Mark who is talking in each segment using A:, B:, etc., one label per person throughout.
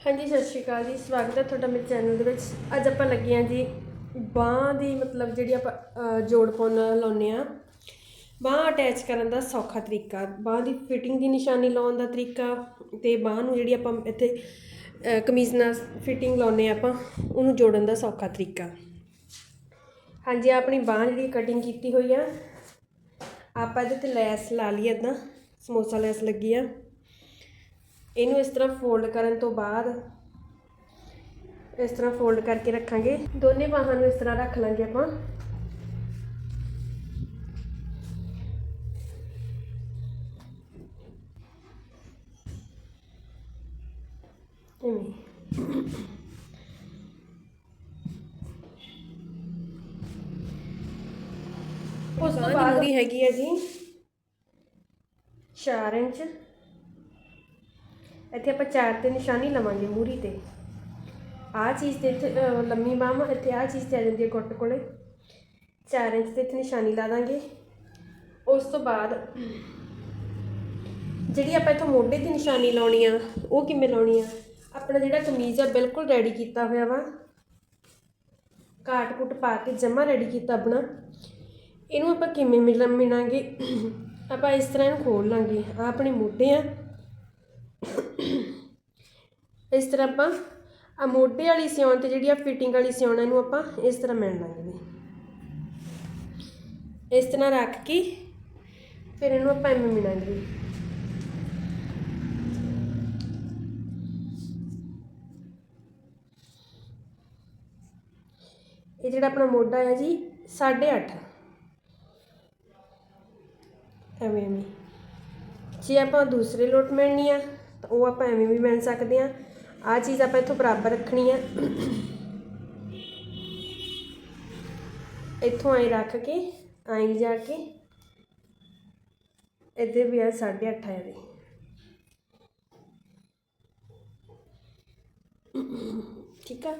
A: ਹਾਂਜੀ, ਸਤਿ ਸ਼੍ਰੀ ਅਕਾਲ ਜੀ। ਸਵਾਗਤ ਹੈ ਤੁਹਾਡਾ ਮੇਰੇ ਚੈਨਲ ਦੇ ਵਿੱਚ। ਅੱਜ ਆਪਾਂ ਲੱਗੇ ਹਾਂ ਜੀ ਬਾਂਹ ਦੀ ਮਤਲਬ ਜਿਹੜੀ ਆਪਾਂ ਜੋੜ ਪਾਉਣ ਲਾਉਂਦੇ ਆ ਬਾਂਹ ਅਟੈਚ ਕਰਨ ਦਾ ਸੌਖਾ ਤਰੀਕਾ, ਬਾਂਹ ਦੀ ਫਿਟਿੰਗ ਦੀ ਨਿਸ਼ਾਨੀ ਲਾਉਣ ਦਾ ਤਰੀਕਾ ਤੇ ਬਾਂਹ ਨੂੰ ਜਿਹੜੀ ਆਪਾਂ ਇੱਥੇ ਕਮੀਜ਼ ਨਾਲ ਫਿਟਿੰਗ ਲਾਉਂਦੇ ਆ ਆਪਾਂ, ਉਹਨੂੰ ਜੋੜਨ ਦਾ ਸੌਖਾ ਤਰੀਕਾ। ਹਾਂਜੀ ਆਪਣੀ ਬਾਂਹ ਜਿਹੜੀ ਕਟਿੰਗ ਕੀਤੀ ਹੋਈ ਆ। ਆਪਾਂ ਇਹਦੇ ਤੇ ਲੈਸ ਲਾ ਲਈ ਇਦਾਂ ਸਮੋਸਾ ਲੈਸ ਲੱਗੀ ਆ। ਇਹਨੂੰ ਇਸ ਤਰ੍ਹਾਂ ਫੋਲਡ ਕਰਨ ਤੋਂ ਬਾਅਦ ਇਸ ਤਰ੍ਹਾਂ ਫੋਲਡ ਕਰਕੇ ਰੱਖਾਂਗੇ। ਦੋਨੇ ਬਾਹਾਂ ਨੂੰ ਇਸ ਤਰ੍ਹਾਂ ਰੱਖ ਲਾਂਗੇ ਆਪਾਂ। ਇਵੇਂ। ਉਸ ਤੋਂ ਬਾਅਦ ਹੈਗੀ ਹੈ ਜੀ। 4 ਇੰਚ। ਇੱਥੇ ਆਪਾਂ ਚਾਰ ਤੇ ਨਿਸ਼ਾਨੀ ਲਵਾਂਗੇ ਮੂਰੀ ਤੇ। ਆਹ ਚੀਜ਼ ਤੇ ਇੱਥੇ ਅਹ, ਲੰਮੀ ਬਾਹਾਂ ਇੱਥੇ ਆਹ ਚੀਜ਼ ਤੇ ਆ ਜਾਂਦੀ ਹੈ ਗੁੱਟ ਕੋਲੇ। 4 ਇੰਚ ਤੇ ਇੱਥੇ ਨਿਸ਼ਾਨੀ ਲਾ ਦਾਂਗੇ। ਉਸ ਤੋਂ ਬਾਅਦ ਜਿਹੜੀ ਆਪਾਂ ਇੱਥੋਂ ਮੋਢੇ 'ਤੇ ਨਿਸ਼ਾਨੀ ਲਾਉਣੀ ਆ ਉਹ ਕਿਵੇਂ ਲਾਉਣੀ ਆ? ਆਪਣਾ ਜਿਹੜਾ ਕਮੀਜ਼ ਆ ਬਿਲਕੁਲ ਰੈਡੀ ਕੀਤਾ ਹੋਇਆ ਵਾ। ਕਾਟ ਕੁੱਟ ਪਾ ਕੇ ਜਮਾ ਰੈਡੀ ਕੀਤਾ ਆਪਣਾ। ਇਹਨੂੰ ਆਪਾਂ ਕਿਵੇਂ ਮਿਲ ਮਿਣਾਂਗੇ ਆਪਾਂ ਇਸ ਤਰ੍ਹਾਂ ਇਹਨੂੰ ਖੋਲ ਲਾਂਗੇ। ਆ ਆਪਣੇ ਮੋਢੇ ਆ। ਇਸ ਤਰ੍ਹਾਂ ਆਪਾਂ ਆ ਮੋਢੇ ਵਾਲੀ ਸਿਉਣ ਤੇ ਜਿਹੜੀ ਆ ਫਿਟਿੰਗ ਵਾਲੀ ਸਿਉਣ ਆ, ਇਹਨੂੰ ਆਪਾਂ ਇਸ ਤਰ੍ਹਾਂ ਮਿਣ ਲਾਂਗੇ ਵੀ ਇਸ ਤਰ੍ਹਾਂ ਰੱਖ ਕੇ ਫਿਰ ਇਹਨੂੰ ਆਪਾਂ ਐਵੇਂ ਮਿਣਾਂਗੇ। ਇਹ ਜਿਹੜਾ ਆਪਣਾ ਮੋਢਾ ਹੈ ਜੀ 8.5 ਐਵੇਂ ਐਵੇਂ। ਜੇ ਆਪਾਂ ਦੂਸਰੇ ਲੋਟ ਮਿਲਣੀ ਆ ਉਹ ਆਪਾਂ ਐਵੇਂ ਵੀ ਮਿਲ ਸਕਦੇ ਆ ਆ ਚੀਜ਼ ਆਪਾਂ ਇੱਥੋਂ ਬਰਾਬਰ ਰੱਖਣੀ ਆ। ਇੱਥੋਂ ਐਂ ਰੱਖ ਕੇ, ਐਂ ਜਾ ਕੇ ਇੱਧਰ ਵੀ ਆ 8.5 ਆ ਇਹਦੇ। ਠੀਕ ਆ?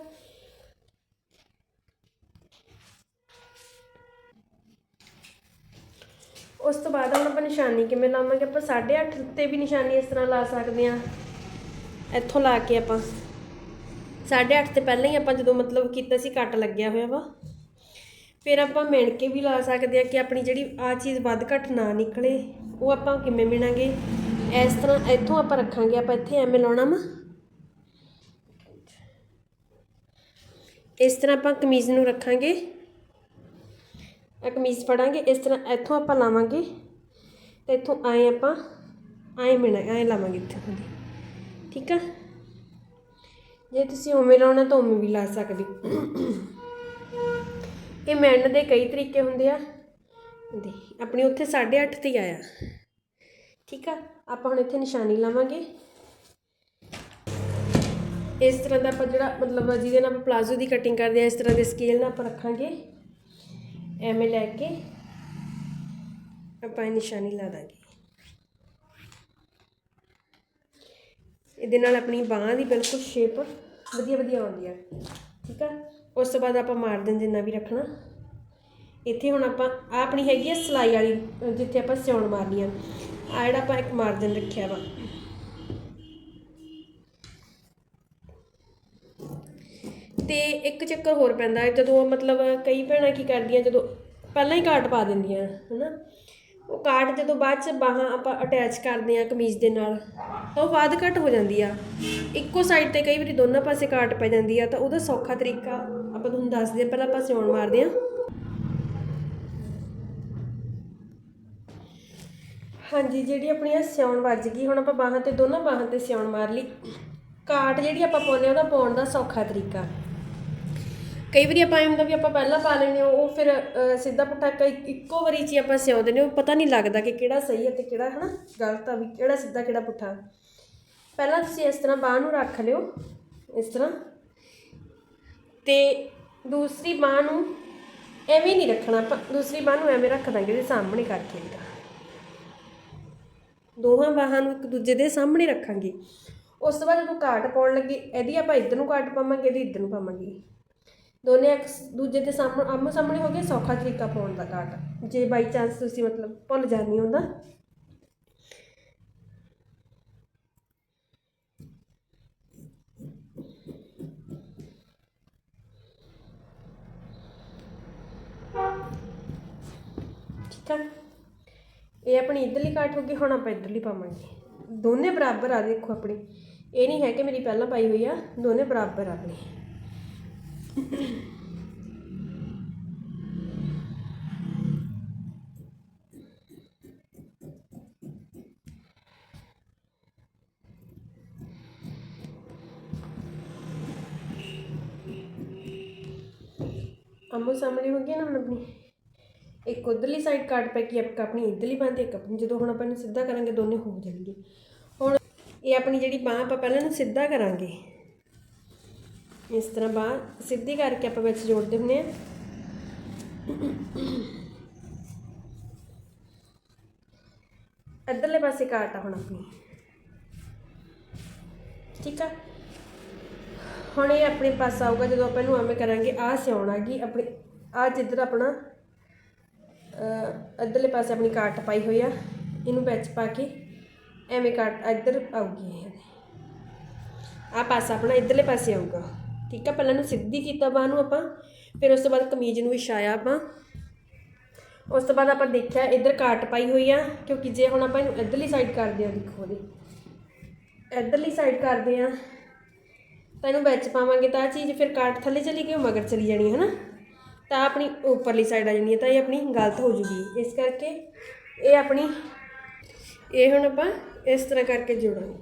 A: ਉਸ ਤੋਂ ਬਾਅਦ ਹੁਣ ਆਪਾਂ ਨਿਸ਼ਾਨੀ ਕਿਵੇਂ ਲਾਵਾਂਗੇ? ਆਪਾਂ 8.5 ਉੱਤੇ ਵੀ ਨਿਸ਼ਾਨੀ ਇਸ ਤਰ੍ਹਾਂ ਲਾ ਸਕਦੇ ਆ ਇੱਥੋਂ ਲਾ ਕੇ ਆਪਾਂ। 8.5 ਤੇ ਪਹਿਲਾਂ ਹੀ ਆਪਾਂ ਜਦੋਂ ਮਤਲਬ ਕੀਤਾ ਸੀ, ਕੱਟ ਲੱਗਿਆ ਹੋਇਆ ਵਾ। ਫਿਰ ਆਪਾਂ ਮਿਣ ਕੇ ਵੀ ਲਾ ਸਕਦੇ ਆ ਕਿ ਆਪਣੀ ਜਿਹੜੀ ਆ ਚੀਜ਼ ਵੱਧ ਘੱਟ ਨਾ ਨਿਕਲੇ। ਉਹ ਆਪਾਂ ਕਿਵੇਂ ਮਿਣਾਂਗੇ? ਇਸ ਤਰ੍ਹਾਂ ਇੱਥੋਂ ਆਪਾਂ ਰੱਖਾਂਗੇ, ਆਪਾਂ ਇੱਥੇ ਐਵੇਂ ਲਾਉਣਾ ਵਾ। ਇਸ ਤਰ੍ਹਾਂ ਆਪਾਂ ਕਮੀਜ਼ ਨੂੰ ਰੱਖਾਂਗੇ। ਆ ਕਮੀਜ਼ ਫੜਾਂਗੇ, ਇਸ ਤਰ੍ਹਾਂ ਇੱਥੋਂ ਆਪਾਂ ਲਾਵਾਂਗੇ ਤੇ ਇੱਥੋਂ ਆਏ ਆਪਾਂ, ਆਏ ਮਿਣਾ ਆਏ ਲਾਵਾਂਗੇ ਇੱਥੇ ਹੁੰਦੀ ਠੀਕ ਆ? ਜੇ ਤੁਸੀਂ ਉਵੇਂ ਲਾਉਣਾ ਤਾਂ ਉਵੇਂ ਵੀ ਲਾ ਸਕਦੇ। ਹੋ। ਇਹ ਮਿਣਨ ਦੇ ਕਈ ਤਰੀਕੇ ਹੁੰਦੇ ਆ। ਦੇ ਆਪਣੀ ਉੱਥੇ 8.5 ਤੇ ਹੀ ਆਇਆ। ਠੀਕ ਆ? ਆਪਾਂ ਹੁਣ ਇੱਥੇ ਨਿਸ਼ਾਨੀ ਲਾਵਾਂਗੇ। ਇਸ ਤਰ੍ਹਾਂ ਦਾ ਆਪਾਂ ਜਿਹੜਾ ਮਤਲਬ ਜਿਹਦੇ ਨਾਲ ਆਪਾਂ ਪਲਾਜ਼ੋ ਦੀ ਕਟਿੰਗ ਕਰਦੇ ਆ, ਇਸ ਤਰ੍ਹਾਂ ਦੇ ਸਕੇਲ ਨਾਲ ਆਪਾਂ ਰੱਖਾਂਗੇ। ਐਵੇਂ ਲੈ ਕੇ ਆਪਾਂ ਇਹ ਨਿਸ਼ਾਨੀ ਲਾ ਦਾਂਗੇ। ਇਹਦੇ ਨਾਲ ਆਪਣੀ ਬਾਹਾਂ ਦੀ ਬਿਲਕੁਲ ਸ਼ੇਪ ਵਧੀਆ ਵਧੀਆ ਆਉਂਦੀ ਆ, ਠੀਕ ਆ? ਉਸ ਤੋਂ ਬਾਅਦ ਆਪਾਂ ਮਾਰਜਨ ਜਿੰਨਾ ਵੀ ਰੱਖਣਾ। ਇੱਥੇ ਹੁਣ ਆਪਾਂ, ਆਹ ਆਪਣੀ ਹੈਗੀ ਆ ਸਿਲਾਈ ਵਾਲੀ, ਜਿੱਥੇ ਆਪਾਂ ਸਿਉਣ ਮਾਰਨੀ ਆ ਆ ਜਿਹੜਾ ਆਪਾਂ ਇੱਕ ਮਾਰਜਨ ਰੱਖਿਆ ਵਾ। ਤੇ ਇੱਕ ਚੱਕਰ ਹੋਰ ਪੈਂਦਾ ਹੈ, ਜਦੋਂ ਮਤਲਬ ਕਈ ਭੈਣਾਂ ਕੀ ਕਰਦੀਆਂ, ਜਦੋਂ ਪਹਿਲਾਂ ਹੀ ਕਾਟ ਪਾ ਦਿੰਦੀਆਂ, ਹਨਾ? ਉਹ ਕਾਟ ਜਦੋਂ ਬਾਅਦ ਚ ਬਾਹਾਂ ਆਪਾਂ ਅਟੈਚ ਕਰਦੇ ਆ ਕਮੀਜ਼ ਦੇ ਨਾਲ, ਤਾਂ ਉਹ ਬਾਅਦ ਘਟ ਹੋ ਜਾਂਦੀ ਆ। ਇੱਕੋ ਸਾਈਡ ਤੇ ਕਈ ਵਾਰੀ ਦੋਨਾਂ ਪਾਸੇ ਕਾਟ ਪੈ ਜਾਂਦੀ ਆ, ਤਾਂ ਉਹਦਾ ਸੌਖਾ ਤਰੀਕਾ ਆਪਾਂ ਤੁਹਾਨੂੰ ਦੱਸਦੇ ਆ ਪਹਿਲਾਂ ਆਪਾਂ ਸਿਉਣ ਮਾਰਦੇ ਆ ਹਾਂਜੀ, ਜਿਹੜੀ ਆਪਣੀ ਆ ਸਿਉਣ ਵੱਜ ਗਈ, ਹੁਣ ਆਪਾਂ ਬਾਹਾਂ ਤੇ, ਦੋਨਾਂ ਬਾਹਾਂ ਤੇ ਸਿਉਣ ਮਾਰ ਲਈ। ਕਾਟ ਜਿਹੜੀ ਆਪਾਂ ਪਾਉਂਦੇ ਆ, ਉਹਦਾ ਪਾਉਣ ਦਾ ਸੌਖਾ ਤਰੀਕਾ। ਕਈ ਵਾਰੀ ਆਪਾਂ ਐਂ ਹੁੰਦਾ ਵੀ ਆਪਾਂ ਪਹਿਲਾਂ ਪਾ ਲੈਂਦੇ ਹਾਂ ਉਹ ਫਿਰ ਅਹ, ਸਿੱਧਾ ਪੁੱਠਾ ਕਈ ਇੱਕੋ ਵਾਰੀ 'ਚ ਹੀ ਆਪਾਂ ਸਿਉਂਦੇ ਨੇ ਉਹ ਪਤਾ ਨਹੀਂ ਲੱਗਦਾ ਕਿ ਕਿਹੜਾ ਸਹੀ ਹੈ ਤੇ ਕਿਹੜਾ ਹਨਾ ਗਲਤ ਆ ਵੀ ਕਿਹੜਾ ਸਿੱਧਾ ਕਿਹੜਾ ਪੁੱਠਾ। ਪਹਿਲਾਂ ਤੁਸੀਂ ਇਸ ਤਰ੍ਹਾਂ ਬਾਂਹ ਨੂੰ ਰੱਖ ਲਿਓ ਇਸ ਤਰ੍ਹਾਂ। ਤੇ ਦੂਸਰੀ ਬਾਂਹ ਨੂੰ ਐਵੇਂ ਨਹੀਂ ਰੱਖਣਾ ਆਪਾਂ ਦੂਸਰੀ ਬਾਂਹ ਨੂੰ ਐਵੇਂ ਰੱਖ ਦਾਂਗੇ ਇਹਦੇ ਸਾਹਮਣੇ ਕਰਕੇ ਇਹਦਾ ਦੋਹਾਂ ਬਾਹਾਂ ਨੂੰ ਇੱਕ ਦੂਜੇ ਦੇ ਸਾਹਮਣੇ ਰੱਖਾਂਗੇ। ਉਸ ਤੋਂ ਬਾਅਦ ਜਦੋਂ ਕਾਟ ਪਾਉਣ ਲੱਗੇ ਇਹਦੀ ਆਪਾਂ ਇੱਧਰ ਨੂੰ ਕਾਟ ਪਾਵਾਂਗੇ ਇਹਦੀ ਇੱਧਰ ਨੂੰ ਪਾਵਾਂਗੇ। ਦੋਨੇ ਇੱਕ ਦੂਜੇ ਦੇ ਸਾਹਮਣੇ ਆਮੋ ਸਾਹਮਣੇ ਹੋ ਗਏ, ਸੌਖਾ ਤਰੀਕਾ ਪਾਉਣ ਦਾ ਕਾਟ ਜੇ ਬਾਈ ਚਾਂਸ ਤੁਸੀਂ ਮਤਲਬ ਭੁੱਲ ਜਾਂਦੀ ਹੁੰਦਾ ਠੀਕ ਹੈ ਇਹ ਆਪਣੀ ਇਧਰਲੀ ਕਾਟ ਹੋ ਗਈ, ਹੁਣ ਆਪਾਂ ਇਧਰਲੀ ਪਾਵਾਂਗੇ। ਦੋਨੇ ਬਰਾਬਰ ਆ, ਦੇਖੋ ਆਪਣੀ। ਇਹ ਨਹੀਂ ਹੈ ਕਿ ਮੇਰੀ ਪਹਿਲਾਂ ਪਾਈ ਹੋਈ ਆ, ਦੋਨੇ ਬਰਾਬਰ ਆ ਆਪਣੀ। ਆਮੋ ਸਾਹਮਣੇ ਹੋ ਗਈ ਨਾ ਹੁਣ ਆਪਣੀ। ਇੱਕ ਉਧਰਲੀ ਸਾਈਡ ਕੱਟ ਪੈ ਕੇ ਇੱਕ ਆਪਣੀ ਇਧਰਲੀ ਬਾਂਹ ਤੇ ਇੱਕ ਆਪਣੀ। ਜਦੋਂ ਹੁਣ ਆਪਾਂ ਇਹਨੂੰ ਸਿੱਧਾ ਕਰਾਂਗੇ, ਦੋਨੇ ਹੋ ਜਾਣਗੇ। ਹੁਣ ਇਹ ਆਪਣੀ ਜਿਹੜੀ ਬਾਂਹ ਆਪਾਂ ਪਹਿਲਾਂ ਇਹਨੂੰ ਸਿੱਧਾ ਕਰਾਂਗੇ। ਇਸ ਤਰ੍ਹਾਂ ਬਾਂਹ ਸਿੱਧੀ ਕਰਕੇ ਆਪਾਂ ਵਿੱਚ ਜੋੜਦੇ ਹੁੰਦੇ ਆ ਇੱਧਰਲੇ ਪਾਸੇ ਕਾਟ ਹੁਣ ਆਪਣੀ। ਠੀਕ ਆ? ਹੁਣ ਇਹ ਆਪਣੇ ਪਾਸ ਆਊਗਾ ਜਦੋਂ ਆਪਾਂ ਇਹਨੂੰ ਐਵੇਂ ਕਰਾਂਗੇ ਆਹ ਸਿਉਣ ਆ ਗਈ ਆਪਣੀ ਆ ਜਿੱਧਰ ਆਪਣਾ ਅਹ, ਇੱਧਰਲੇ ਪਾਸੇ ਆਪਣੀ ਕਾਟ ਪਾਈ ਹੋਈ ਆ ਇਹਨੂੰ ਵਿੱਚ ਪਾ ਕੇ ਐਵੇਂ ਕਾਟ ਇੱਧਰ ਆਊਗੀ ਇਹ। ਆ ਪਾਸਾ ਆਪਣਾ ਇੱਧਰਲੇ ਪਾਸੇ ਆਊਗਾ। ਠੀਕ ਆ, ਪਹਿਲਾਂ ਨੂੰ ਸਿੱਧੀ ਕੀਤਾ ਬਾਹ ਨੂੰ ਆਪਾਂ, ਫਿਰ ਉਸ ਤੋਂ ਬਾਅਦ ਕਮੀਜ਼ ਨੂੰ ਵਿਛਾਇਆ ਆਪਾਂ। ਉਸ ਤੋਂ ਬਾਅਦ ਆਪਾਂ ਦੇਖਿਆ ਇੱਧਰ ਕਾਟ ਪਾਈ ਹੋਈ ਆ, ਕਿਉਂਕਿ ਜੇ ਹੁਣ ਆਪਾਂ ਇਹਨੂੰ ਇੱਧਰਲੀ ਸਾਈਡ ਕਰਦੇ ਆ ਦੇਖੋ ਉਹਦੀ। ਇੱਧਰਲੀ ਸਾਈਡ ਕਰਦੇ ਆ ਤਾਂ ਇਹਨੂੰ ਵਿੱਚ ਪਾਵਾਂਗੇ ਤਾਂ ਆਹ ਚੀਜ਼ ਫਿਰ ਕਾਟ ਥੱਲੇ ਚਲੀ ਗਈ, ਉਹ ਮਗਰ ਚਲੀ ਜਾਣੀ ਹੈ ਨਾ ਤਾਂ ਆਪਣੀ ਉੱਪਰਲੀ ਸਾਈਡ ਆ ਜਾਣੀ ਹੈ ਤਾਂ ਇਹ ਆਪਣੀ ਗਲਤ ਹੋ ਜੂਗੀ। ਇਸ ਕਰਕੇ ਇਹ ਆਪਣੀ, ਇਹ ਹੁਣ ਆਪਾਂ ਇਸ ਤਰ੍ਹਾਂ ਕਰਕੇ ਜੋੜਾਂਗੇ।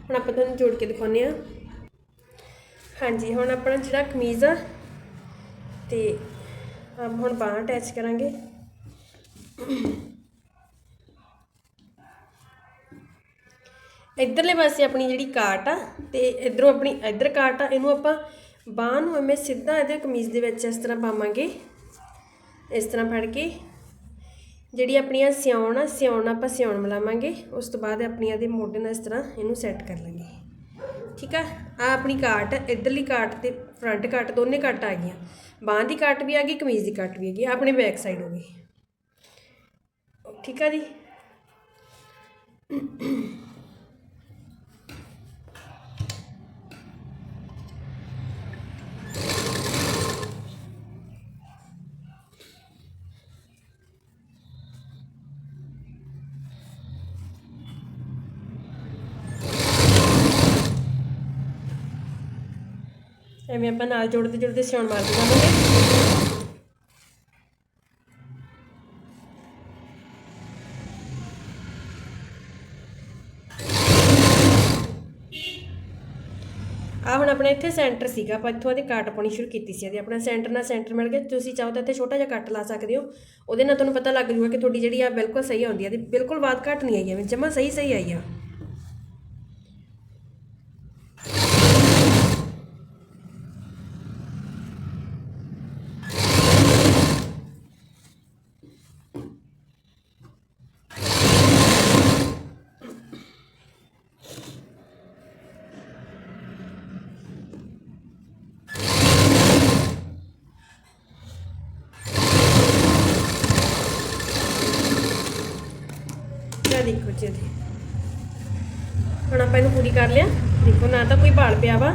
A: ਹੁਣ ਆਪਾਂ ਤੁਹਾਨੂੰ ਜੋੜ ਕੇ ਦਿਖਾਉਂਦੇ ਆ ਹਾਂਜੀ, ਹੁਣ ਆਪਣਾ ਜਿਹੜਾ ਕਮੀਜ਼ ਆ, ਤੇ ਆਪ ਹੁਣ ਬਾਂਹ ਅਟੈਚ ਕਰਾਂਗੇ। ਇੱਧਰਲੇ ਪਾਸੇ ਆਪਣੀ ਜਿਹੜੀ ਕਾਟ ਆ, ਤੇ ਇਧਰੋਂ ਆਪਣੀ ਇੱਧਰ ਕਾਟ ਆ, ਇਹਨੂੰ ਆਪਾਂ ਬਾਂਹ ਨੂੰ ਐਵੇਂ ਸਿੱਧਾ ਇਹਦੇ ਕਮੀਜ਼ ਦੇ ਵਿੱਚ ਇਸ ਤਰ੍ਹਾਂ ਪਾਵਾਂਗੇ। ਇਸ ਤਰ੍ਹਾਂ ਫੜ ਕੇ, ਜਿਹੜੀ ਆਪਣੀਆਂ ਸਿਉਣ ਆ, ਸਿਉਣ ਆਪਾਂ ਸਿਉਣ ਮਿਲਾਵਾਂਗੇ। ਉਸ ਤੋਂ ਬਾਅਦ ਆਪਣੀਆਂ ਦੇ ਮੋਢੇ ਨਾਲ ਇਸ ਤਰ੍ਹਾਂ ਇਹਨੂੰ ਸੈੱਟ ਕਰ ਲਾਂਗੇ। ਠੀਕ ਆ? ਆ ਆਪਣੀ ਕਾਟ ਇਧਰਲੀ ਕਾਟ ਤੇ ਫਰੰਟ ਕਾਟ ਦੋਨੇ ਕਾਟ ਆ ਗਈਆਂ। ਬਾਂਹ ਦੀ ਕਾਟ ਵੀ ਆ ਗਈ, ਕਮੀਜ਼ ਦੀ ਕਾਟ ਵੀ ਆ ਗਈ। ਆਹ ਆਪਣੀ ਬੈਕ ਸਾਈਡ ਹੋ ਗਈ। ਠੀਕ ਆ ਜੀ? ਐਵੇਂ ਆਪਾਂ ਨਾਲ ਜੋੜਦੇ ਜੋੜਦੇ ਸਿਉਣ ਮਾਰਦੇ ਜਾਵਾਂਗੇ ਆ ਹੁਣ ਆਪਣਾ ਇੱਥੇ ਸੈਂਟਰ ਸੀਗਾ, ਆਪਾਂ ਇੱਥੋਂ ਇਹਦੀ ਕਾਟ ਪਾਉਣੀ ਸ਼ੁਰੂ ਕੀਤੀ ਸੀ ਇਹਦੀ। ਆਪਣਾ ਸੈਂਟਰ ਨਾਲ ਸੈਂਟਰ ਮਿਲ ਗਿਆ। ਤੁਸੀਂ ਚਾਹੋ ਤਾਂ ਇੱਥੇ ਛੋਟਾ ਜਿਹਾ ਕੱਟ ਲਾ ਸਕਦੇ ਹੋ। ਉਹਦੇ ਨਾਲ ਤੁਹਾਨੂੰ ਪਤਾ ਲੱਗ ਜੂਗਾ ਕਿ ਤੁਹਾਡੀ ਜਿਹੜੀ ਆ ਬਿਲਕੁਲ ਸਹੀ ਆਉਂਦੀ ਹੈ ਤੇ ਬਿਲਕੁਲ ਬਾਤ ਘੱਟ ਨਹੀਂ ਆਈ ਐਵੇਂ, ਜਮਾ ਸਹੀ ਸਹੀ ਆਈ ਆ ਇਹ ਦੇਖੋ ਜੀ ਇਹਦੇ। ਹੁਣ ਆਪਾਂ ਇਹਨੂੰ ਪੂਰੀ ਕਰ ਲਿਆ। ਦੇਖੋ, ਨਾ ਤਾਂ ਕੋਈ ਬਾਲ ਪਿਆ ਵਾ।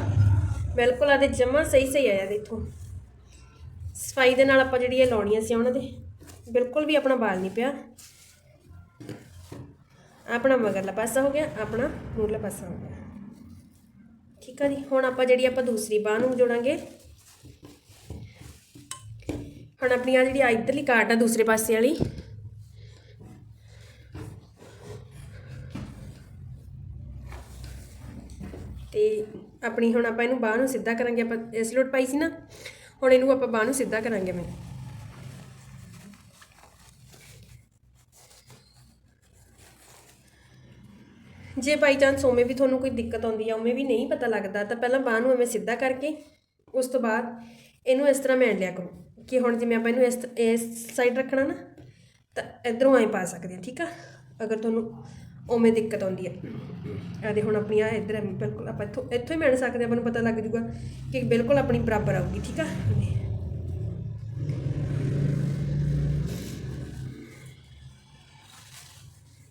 A: ਬਿਲਕੁਲ ਆਦੇ ਜਮਾ ਸਹੀ ਸਹੀ ਆਇਆ ਦੇਖੋ। ਸਫ਼ਾਈ ਦੇ ਨਾਲ ਆਪਾਂ ਜਿਹੜੀ ਇਹ ਲਾਉਣੀਆਂ ਸੀ ਉਹਨਾਂ ਦੇ, ਬਿਲਕੁਲ ਵੀ ਆਪਣਾ ਬਾਲ ਨਹੀਂ ਪਿਆ। ਆਪਣਾ ਮਗਰਲਾ ਪਾਸਾ ਹੋ ਗਿਆ, ਆਪਣਾ ਮੂਰਲਾ ਪਾਸਾ ਹੋ ਗਿਆ। ਠੀਕ ਆ ਜੀ, ਹੁਣ ਆਪਾਂ ਜਿਹੜੀ ਆਪਾਂ ਦੂਸਰੀ ਬਾਹ ਨੂੰ ਜੋੜਾਂਗੇ। ਹੁਣ ਆਪਣੀ ਆ ਜਿਹੜੀ ਆ ਇੱਧਰਲੀ ਕਾਟ ਆ ਦੂਸਰੇ ਪਾਸੇ ਵਾਲੀ ਤੇ ਆਪਣੀ ਹੁਣ ਆਪਾਂ ਇਹਨੂੰ ਬਾਹ ਨੂੰ ਸਿੱਧਾ ਕਰਾਂਗੇ, ਆਪਾਂ ਇਸ ਲੋਟ ਪਾਈ ਸੀ ਨਾ, ਹੁਣ ਇਹਨੂੰ ਆਪਾਂ ਬਾਹ ਨੂੰ ਸਿੱਧਾ ਕਰਾਂਗੇ ਮੈਂ। ਜੇ ਬਾਈ ਚਾਂਸ ਉਵੇਂ ਵੀ ਤੁਹਾਨੂੰ ਕੋਈ ਦਿੱਕਤ ਆਉਂਦੀ ਆ, ਉਵੇਂ ਵੀ ਨਹੀਂ ਪਤਾ ਲੱਗਦਾ, ਤਾਂ ਪਹਿਲਾਂ ਬਾਹ ਨੂੰ ਐਵੇਂ ਸਿੱਧਾ ਕਰਕੇ, ਉਸ ਤੋਂ ਬਾਅਦ ਇਹਨੂੰ ਇਸ ਤਰ੍ਹਾਂ ਮੈਂਡ ਲਿਆ ਕਰੋ, ਕਿ ਹੁਣ ਜਿਵੇਂ ਆਪਾਂ ਇਹਨੂੰ ਇਸ ਇਸ ਸਾਈਡ ਰੱਖਣਾ ਨਾ, ਤਾਂ ਇਧਰੋਂ ਐਂ ਪਾ ਸਕਦੇ ਆ, ਠੀਕ ਆ? ਅਗਰ ਤੁਹਾਨੂੰ ਉਵੇਂ ਦਿੱਕਤ ਆਉਂਦੀ ਆ। ਆਦੇ ਹੁਣ ਆਪਣੀ ਆ ਇੱਧਰ ਐਵੇਂ ਬਿਲਕੁਲ ਆਪਾਂ ਇੱਥੋਂ ਇੱਥੋਂ ਹੀ ਮਿਲ ਸਕਦੇ ਹਾਂ ਆਪਾਂ ਨੂੰ ਪਤਾ ਲੱਗ ਜੂਗਾ ਕਿ ਬਿਲਕੁਲ ਆਪਣੀ ਬਰਾਬਰ ਆਊਗੀ, ਠੀਕ ਆ?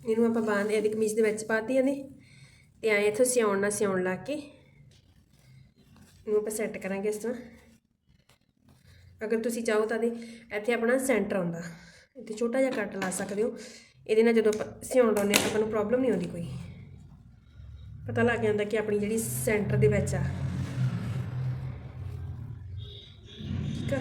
A: ਇਹਨੂੰ ਆਪਾਂ ਬਾਂਹ ਇਹਦੀ ਕਮੀਜ਼ ਦੇ ਵਿੱਚ ਪਾਤੀ ਇਹਨੇ ਤੇ ਐਂ ਇੱਥੋਂ ਸਿਉਣ ਨਾਲ ਸਿਉਣ ਲਾ ਕੇ ਇਹਨੂੰ ਆਪਾਂ ਸੈੱਟ ਕਰਾਂਗੇ ਇਸ ਤਰ੍ਹਾਂ। ਅਗਰ ਤੁਸੀਂ ਚਾਹੋ ਤਾਂ ਦੇ ਇੱਥੇ ਆਪਣਾ ਸੈਂਟਰ ਆਉਂਦਾ। ਇੱਥੇ ਛੋਟਾ ਜਿਹਾ ਕੱਟ ਲਾ ਸਕਦੇ ਹੋ। ਇਹਦੇ ਨਾਲ ਜਦੋਂ ਆਪਾਂ ਸਿਉਣ ਲਾਉਂਦੇ ਹਾਂ ਤਾਂ ਆਪਾਂ ਨੂੰ ਪ੍ਰੋਬਲਮ ਨਹੀਂ ਆਉਂਦੀ ਕੋਈ। ਪਤਾ ਲੱਗ ਜਾਂਦਾ ਕਿ ਆਪਣੀ ਜਿਹੜੀ ਸੈਂਟਰ ਦੇ ਵਿੱਚ ਆ। ਠੀਕ ਆ?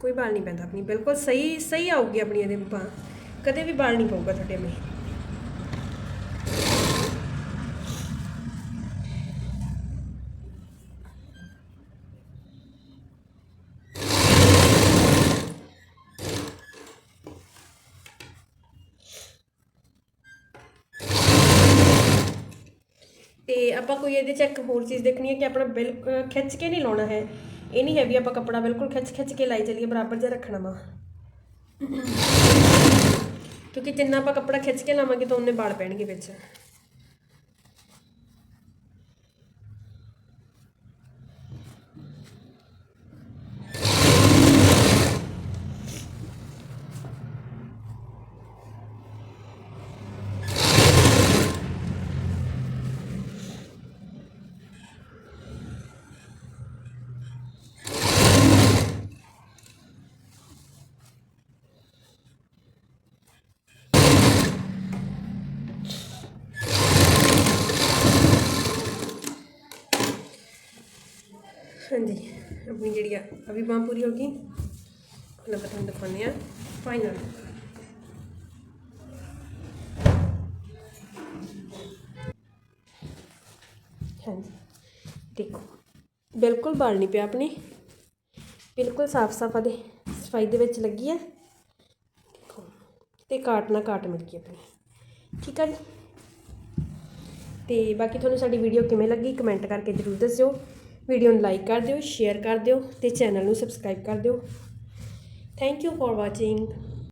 A: ਕੋਈ ਬਾਲ ਨਹੀਂ ਪੈਂਦਾ ਆਪਣੀ। ਬਿਲਕੁਲ ਸਹੀ ਸਹੀ ਆਊਗੀ ਆਪਣੀ ਇਹਦੇ ਬਾਂਹ ਕਦੇ ਵੀ ਬਾਲ ਨਹੀਂ ਪਊਗਾ ਤੁਹਾਡੇ ਮੇ ਆਪਾਂ ਕੋਈ ਇਹਦੇ ਚ ਇੱਕ ਹੋਰ ਚੀਜ਼ ਦੇਖਣੀ ਹੈ ਕਿ ਆਪਣਾ ਬਿਲ ਖਿੱਚ ਕੇ ਨਹੀਂ ਲਾਉਣਾ ਹੈ। ਇਹ ਨਹੀਂ ਹੈ ਵੀ ਆਪਾਂ ਕੱਪੜਾ ਬਿਲਕੁਲ ਖਿੱਚ ਖਿੱਚ ਕੇ ਲਾਈ ਚੱਲੀਏ, ਬਰਾਬਰ ਜਿਹਾ ਰੱਖਣਾ ਵਾ। ਕਿਉਂਕਿ ਜਿੰਨਾ ਆਪਾਂ ਕੱਪੜਾ ਖਿੱਚ ਕੇ ਲਾਵਾਂਗੇ ਤਾਂ ਉਹਨੇ ਵਾਲ ਪੈਣਗੇ ਵਿੱਚ। ਹਾਂਜੀ ਆਪਣੀ ਜਿਹੜੀ ਆ ਅਭੀ ਬਾਂਹ ਪੂਰੀ ਹੋ ਗਈ। ਹੁਣ ਆਪਾਂ ਤੁਹਾਨੂੰ ਦਿਖਾਉਂਦੇ ਆ ਫਾਈਨਲ ਹਾਂਜੀ। ਦੇਖੋ, ਬਿਲਕੁਲ ਬਾਲ ਨਹੀਂ ਪਿਆ ਆਪਣੇ। ਬਿਲਕੁਲ ਸਾਫ਼ ਸਾਫ਼ ਦੇ ਸਫ਼ਾਈ ਦੇ ਵਿੱਚ ਲੱਗੀ ਆ। ਦੇਖੋ ਤੇ ਕਾਟ ਨਾ ਕਾਟ ਮਿਲ ਗਈ ਆਪਣੀ। ਠੀਕ ਆ ਜੀ? ਤੇ ਬਾਕੀ ਤੁਹਾਨੂੰ ਸਾਡੀ ਵੀਡੀਓ ਕਿਵੇਂ ਲੱਗੀ ਕਮੈਂਟ ਕਰਕੇ ਜਰੂਰ ਦੱਸਿਓ। ਵੀਡੀਓ ਨੂੰ ਲਾਈਕ ਕਰ ਦਿਓ ਸ਼ੇਅਰ ਕਰ ਦਿਓ ਤੇ ਚੈਨਲ ਨੂੰ ਸਬਸਕ੍ਰਾਈਬ ਕਰ ਦਿਓ। Thank you for watching